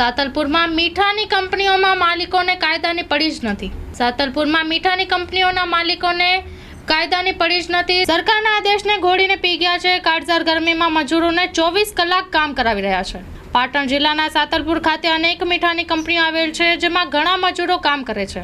સાતલપુરમાં મીઠાની કંપનીઓમાં માલિકોને કાયદાની પડી જ નથી. સાતલપુરમાં મીઠાની કંપનીઓના માલિકોને કાયદાની પડી જ નથી. સરકારના આદેશને ઘોડીને પી ગયા છે. કાળઝાર ગરમીમાં મજૂરોને ચોવીસ કલાક કામ કરાવી રહ્યા છે. પાટણ જિલ્લાના સાતલપુર ખાતે અનેક મીઠાની કંપનીઓ આવેલ છે, જેમાં ઘણા મજૂરો કામ કરે છે.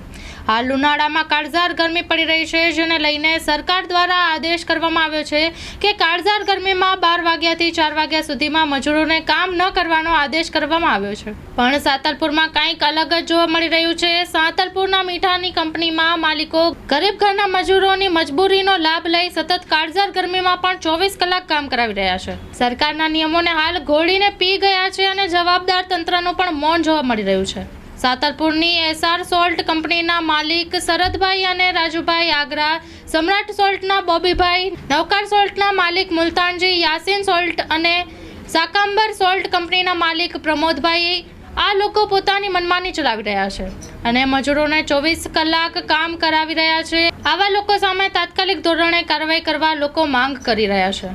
હાલ ઉનાળામાં કાળઝાર ગરમી પડી રહી છે, જેને લઈને સરકાર દ્વારા આદેશ કરવામાં આવ્યો છે કે કાળઝાર ગરમીમાં બાર વાગ્યાથી ચાર વાગ્યા સુધીમાં મજૂરોને કામ ન કરવાનો આદેશ કરવામાં આવ્યો છે. પણ સાતલપુરમાં કંઈક અલગ જ જોવા મળી રહ્યું છે. સાતલપુરના મીઠાની કંપનીમાં માલિકો ગરીબ ઘરના મજૂરોની મજબૂરીનો લાભ લઈ સતત કાળઝાર ગરમીમાં પણ ચોવીસ કલાક કામ કરાવી રહ્યા છે. સરકારના નિયમોને હાલ ઘોળીને પી ગયા છે અને જવાબદાર તંત્રનું પણ મૌન જોવા મળી રહ્યું છે. સાતરપુરની એસઆર સોલ્ટ કંપનીના માલિક શરદભાઈ અને રાજુભાઈ આગ્રા, સમ્રાટ સોલ્ટના બોબીભાઈ નવકાર સોલ્ટના માલિક મુલતાનજી, યાસીન સોલ્ટ અને સાકાંબર સોલ્ટ કંપનીના માલિક પ્રમોદભાઈ આ લોકો પોતાની મનમાની ચલાવી રહ્યા છે અને મજૂરોને ચોવીસ કલાક કામ કરાવી રહ્યા છે. આવા લોકો સામે તાત્કાલિક ધોરણે કાર્યવાહી કરવા લોકો માંગ કરી રહ્યા છે.